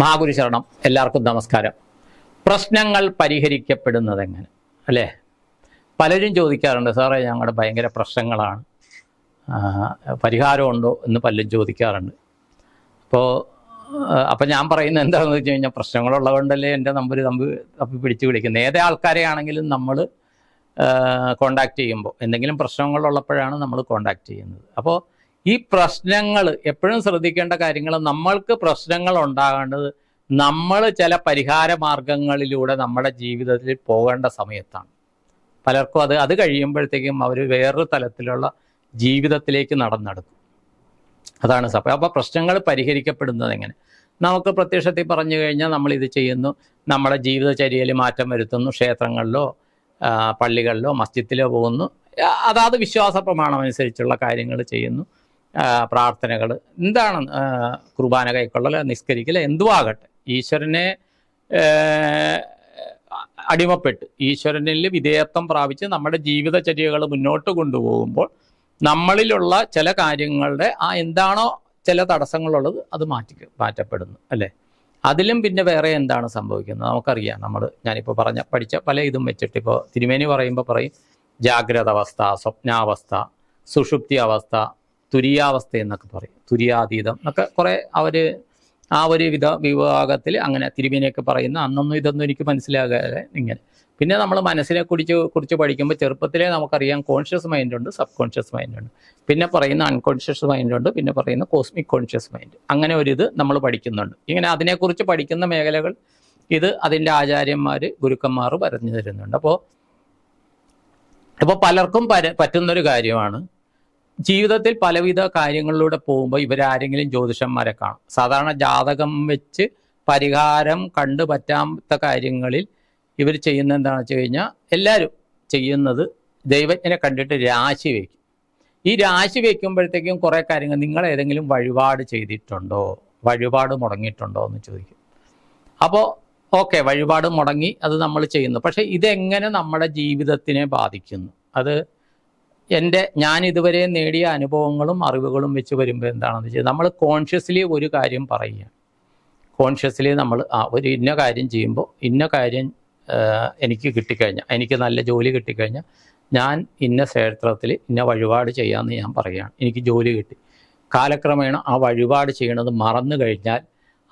മഹാഗുരു ശരണം എല്ലാവർക്കും നമസ്കാരം. പ്രശ്നങ്ങൾ പരിഹരിക്കപ്പെടുന്നത് എങ്ങനെ അല്ലേ? പലരും ചോദിക്കാറുണ്ട് സാറേ ഞങ്ങളുടെ ഭയങ്കര പ്രശ്നങ്ങളാണ്. പരിഹാരമുണ്ടോ? എന്ന് പലരും ചോദിക്കാറുണ്ട്. അപ്പോൾ അപ്പം ഞാൻ പറയുന്നത് എന്താണെന്ന് വെച്ച് കഴിഞ്ഞാൽ പ്രശ്നങ്ങളുള്ളതുകൊണ്ടല്ലേ എന്റെ നമ്പർ തമ്പ് തപ്പി പിടിച്ച് വിളിക്കുന്നത്. ഏതേ ആൾക്കാരെ ആണെങ്കിലും നമ്മൾ കോണ്ടാക്ട് ചെയ്യുമ്പോൾ എന്തെങ്കിലും പ്രശ്നങ്ങളുള്ളപ്പോഴാണ് നമ്മൾ കോണ്ടാക്ട് ചെയ്യുന്നത്. അപ്പോൾ ഈ പ്രശ്നങ്ങൾ എപ്പോഴും ശ്രദ്ധിക്കേണ്ട കാര്യങ്ങൾ നമ്മൾക്ക് പ്രശ്നങ്ങൾ ഉണ്ടാകേണ്ടത് നമ്മൾ ചില പരിഹാര മാർഗങ്ങളിലൂടെ നമ്മുടെ ജീവിതത്തിൽ പോകേണ്ട സമയത്താണ്. പലർക്കും അത് അത് കഴിയുമ്പോഴത്തേക്കും അവർ വേറൊരു തലത്തിലുള്ള ജീവിതത്തിലേക്ക് നടന്നെടുക്കും. അതാണ് സഭ അപ്പോൾ പ്രശ്നങ്ങൾ പരിഹരിക്കപ്പെടുന്നത് എങ്ങനെ? നമുക്ക് പ്രത്യക്ഷത്തിൽ പറഞ്ഞു കഴിഞ്ഞാൽ നമ്മൾ ഇത് ചെയ്യുന്നു. നമ്മുടെ ജീവിതചര്യയിൽ മാറ്റം വരുത്തുന്നു. ക്ഷേത്രങ്ങളിലോ പള്ളികളിലോ മസ്ജിദിലോ പോകുന്നു. അതാത് വിശ്വാസ പ്രമാണം അനുസരിച്ചുള്ള കാര്യങ്ങൾ ചെയ്യുന്നു. പ്രാർത്ഥനകൾ എന്താണ് കുർബാന കൈക്കൊള്ളൽ നിസ്കരിക്കൽ എന്തുവാകട്ടെ. ഈശ്വരനെ അടിമപ്പെട്ട് ഈശ്വരനിൽ വിധേയത്വം പ്രാപിച്ച് നമ്മുടെ ജീവിതചര്യകൾ മുന്നോട്ട് കൊണ്ടുപോകുമ്പോൾ നമ്മളിലുള്ള ചില കാര്യങ്ങളുടെ ആ എന്താണോ ചില തടസ്സങ്ങളുള്ളത് അത് മാറ്റി മാറ്റപ്പെടുന്നു അല്ലേ? അതിലും പിന്നെ വേറെ എന്താണ് സംഭവിക്കുന്നത്? നമുക്കറിയാം നമ്മൾ ഞാനിപ്പോൾ പറഞ്ഞ പഠിച്ച പല ഇതും വെച്ചിട്ട് ഇപ്പോൾ തിരുമേനി പറയുമ്പോൾ പറയും ജാഗ്രത അവസ്ഥ സ്വപ്നാവസ്ഥ സുഷുപ്തി അവസ്ഥ തുരിയാവസ്ഥ എന്നൊക്കെ പറയും. തുരിയാതീതം എന്നൊക്കെ കുറേ അവർ ആ ഒരു വിധ വിഭാഗത്തിൽ അങ്ങനെ തിരുമേനിയൊക്കെ പറയുന്ന അന്നൊന്നും ഇതൊന്നും എനിക്ക് മനസ്സിലാകാതെ ഇങ്ങനെ. പിന്നെ നമ്മൾ മനസ്സിനെ കുറിച്ച് കുറിച്ച് പഠിക്കുമ്പോൾ ചെറുപ്പത്തിലേ നമുക്കറിയാം കോൺഷ്യസ് മൈൻഡ് ഉണ്ട് സബ് കോൺഷ്യസ് മൈൻഡ് ഉണ്ട്. പിന്നെ പറയുന്ന അൺകോൺഷ്യസ് മൈൻഡ് ഉണ്ട് പിന്നെ പറയുന്ന കോസ്മിക് കോൺഷ്യസ് മൈൻഡ് അങ്ങനെ ഒരു ഇത് നമ്മൾ പഠിക്കുന്നുണ്ട്. ഇങ്ങനെ അതിനെക്കുറിച്ച് പഠിക്കുന്ന മേഖലകൾ ഇത് അതിന്റെ ആചാര്യന്മാർ ഗുരുക്കന്മാർ പറഞ്ഞു തരുന്നുണ്ട്. അപ്പോൾ ഇപ്പോൾ പലർക്കും പറ്റുന്നൊരു കാര്യമാണ് ജീവിതത്തിൽ പലവിധ കാര്യങ്ങളിലൂടെ പോകുമ്പോൾ ഇവരാരെങ്കിലും ജ്യോതിഷന്മാരെ കാണും. സാധാരണ ജാതകം വെച്ച് പരിഹാരം കണ്ടു പറ്റാത്ത കാര്യങ്ങളിൽ ഇവർ ചെയ്യുന്ന എന്താണെന്ന് വെച്ച് കഴിഞ്ഞാൽ എല്ലാവരും ചെയ്യുന്നത് ദൈവജ്ഞനെ കണ്ടിട്ട് രാശി വയ്ക്കും ഈ രാശി വയ്ക്കുമ്പോഴത്തേക്കും കുറേ കാര്യങ്ങൾ നിങ്ങൾ ഏതെങ്കിലും വഴിപാട് ചെയ്തിട്ടുണ്ടോ? വഴിപാട് മുടങ്ങിയിട്ടുണ്ടോ എന്ന് ചോദിക്കും. അപ്പോൾ ഓക്കെ വഴിപാട് മുടങ്ങി അത് നമ്മൾ ചെയ്യുന്നു. പക്ഷേ ഇതെങ്ങനെ നമ്മുടെ ജീവിതത്തിനെ ബാധിക്കുന്നു? അത് എന്റെ ഞാൻ ഇതുവരെ നേടിയ അനുഭവങ്ങളും അറിവുകളും വെച്ച് വരുമ്പോൾ എന്താണെന്ന് വെച്ചാൽ നമ്മൾ കോൺഷ്യസ്ലി ഒരു കാര്യം പറയുക. കോൺഷ്യസ്ലി നമ്മൾ ആ ഒരു ഇന്ന കാര്യം ചെയ്യുമ്പോൾ ഇന്ന കാര്യം എനിക്ക് കിട്ടിക്കഴിഞ്ഞാൽ എനിക്ക് നല്ല ജോലി കിട്ടിക്കഴിഞ്ഞാൽ ഞാൻ ഇന്ന ക്ഷേത്രത്തിൽ ഇന്ന വഴിപാട് ചെയ്യാമെന്ന് ഞാൻ പറയുകയാണ്. എനിക്ക് ജോലി കിട്ടി. കാലക്രമേണ ആ വഴിപാട് ചെയ്യണത് മറന്നു കഴിഞ്ഞാൽ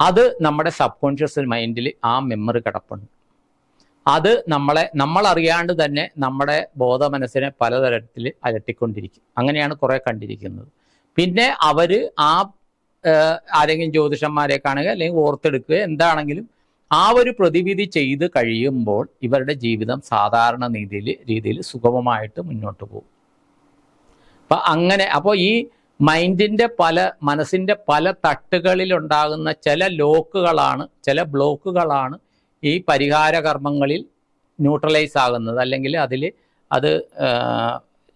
അത് നമ്മുടെ സബ് കോൺഷ്യസ് മൈൻഡിൽ ആ മെമ്മറി കിടപ്പുണ്ട്. അത് നമ്മളെ നമ്മൾ അറിയാണ്ട് തന്നെ നമ്മുടെ ബോധമനസ്സിനെ പലതരത്തിൽ അലട്ടിക്കൊണ്ടിരിക്കും. അങ്ങനെയാണ് കുറെ കണ്ടിരിക്കുന്നത്. പിന്നെ അവർ ആ ആരെങ്കിലും ജ്യോതിഷന്മാരെ കാണുക അല്ലെങ്കിൽ ഓർത്തെടുക്കുക എന്താണെങ്കിലും ആ ഒരു പ്രതിവിധി ചെയ്ത് കഴിയുമ്പോൾ ഇവരുടെ ജീവിതം സാധാരണ രീതിയിൽ രീതിയിൽ സുഗമമായിട്ട് മുന്നോട്ട് പോകും. അപ്പൊ അങ്ങനെ അപ്പോൾ ഈ മൈൻഡിന്റെ പല മനസ്സിന്റെ പല തട്ടുകളിൽ ഉണ്ടാകുന്ന ചില ലോക്കുകളാണ് ചില ബ്ലോക്കുകളാണ് ഈ പരിഹാര കർമ്മങ്ങളിൽ ന്യൂട്രലൈസ് ആകുന്നത് അല്ലെങ്കിൽ അതിൽ അത്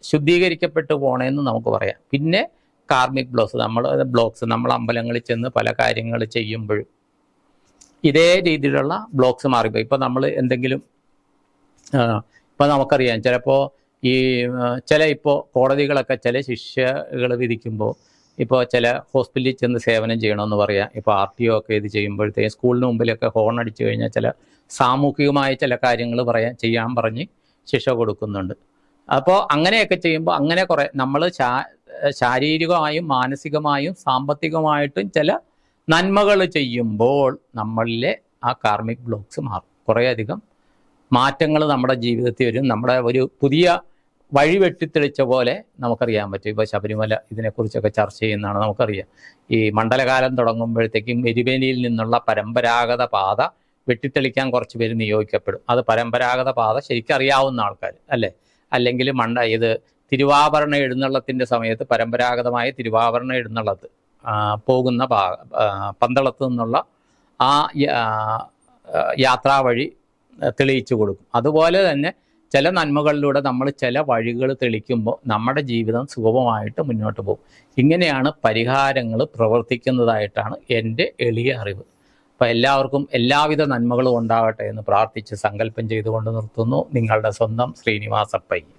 ശുദ്ധീകരിക്കപ്പെട്ടു പോണേന്ന് നമുക്ക് പറയാം. പിന്നെ കാർമിക് ബ്ലോക്സ് നമ്മൾ ബ്ലോക്സ് നമ്മൾ അമ്പലങ്ങളിൽ ചെന്ന് പല കാര്യങ്ങൾ ചെയ്യുമ്പോഴും ഇതേ രീതിയിലുള്ള ബ്ലോക്സ് മാറിപ്പോയി. ഇപ്പം നമ്മൾ എന്തെങ്കിലും ഇപ്പം നമുക്കറിയാം ചിലപ്പോൾ ഈ ചില ഇപ്പോൾ കോടതികളൊക്കെ ചില ശിക്ഷകൾ വിധിക്കുമ്പോൾ ഇപ്പോൾ ചില ഹോസ്പിറ്റലിൽ ചെന്ന് സേവനം ചെയ്യണമെന്ന് പറയാം. ഇപ്പോൾ ആർ ടി ഒ ഒക്കെ ഇത് ചെയ്യുമ്പോഴത്തേക്കും സ്കൂളിന് മുമ്പിലൊക്കെ ഹോൺ അടിച്ചു കഴിഞ്ഞാൽ ചില സാമൂഹികമായ ചില കാര്യങ്ങൾ പറയാൻ ചെയ്യാൻ പറഞ്ഞ് ശിക്ഷ കൊടുക്കുന്നുണ്ട്. അപ്പോൾ അങ്ങനെയൊക്കെ ചെയ്യുമ്പോൾ അങ്ങനെ കുറേ നമ്മൾ ശാരീരികമായും മാനസികമായും സാമ്പത്തികമായിട്ടും ചില നന്മകൾ ചെയ്യുമ്പോൾ നമ്മളിലെ ആ കാർമിക് ബ്ലോക്സ് മാറും. കുറേയധികം മാറ്റങ്ങൾ നമ്മുടെ ജീവിതത്തിൽ വരും. നമ്മുടെ ഒരു പുതിയ വഴി വെട്ടിത്തെളിച്ച പോലെ നമുക്കറിയാൻ പറ്റും. ഇപ്പോൾ ശബരിമല ഇതിനെക്കുറിച്ചൊക്കെ ചർച്ച ചെയ്യുന്നതാണ് നമുക്കറിയാം. ഈ മണ്ഡലകാലം തുടങ്ങുമ്പോഴത്തേക്കും എരിവേലിയിൽ നിന്നുള്ള പരമ്പരാഗത പാത വെട്ടിത്തെളിക്കാൻ കുറച്ച് പേര് നിയോഗിക്കപ്പെടും. അത് പരമ്പരാഗത പാത ശരിക്കറിയാവുന്ന ആൾക്കാർ അല്ലേ? അല്ലെങ്കിൽ മണ്ട ഇത് തിരുവാഭരണ എഴുന്നള്ളത്തിന്റെ സമയത്ത് പരമ്പരാഗതമായ തിരുവാഭരണ എഴുന്നള്ളത്ത് പോകുന്ന പാ പന്തളത്ത് നിന്നുള്ള ആ, യാത്രാ വഴി തെളിയിച്ചു കൊടുക്കും. അതുപോലെ തന്നെ ചില നന്മകളിലൂടെ നമ്മൾ ചില വഴികൾ തെളിക്കുമ്പോൾ നമ്മുടെ ജീവിതം സുഗമമായിട്ട് മുന്നോട്ട് പോകും. ഇങ്ങനെയാണ് പരിഹാരങ്ങൾ പ്രവർത്തിക്കുന്നതായിട്ടാണ് എന്റെ എളിയ അറിവ്. അപ്പോൾ എല്ലാവർക്കും എല്ലാവിധ നന്മകളും ഉണ്ടാവട്ടെ എന്ന് പ്രാർത്ഥിച്ച് സങ്കല്പം ചെയ്തുകൊണ്ട് നിർത്തുന്നു. നിങ്ങളുടെ സ്വന്തം ശ്രീനിവാസപ്പയ്യ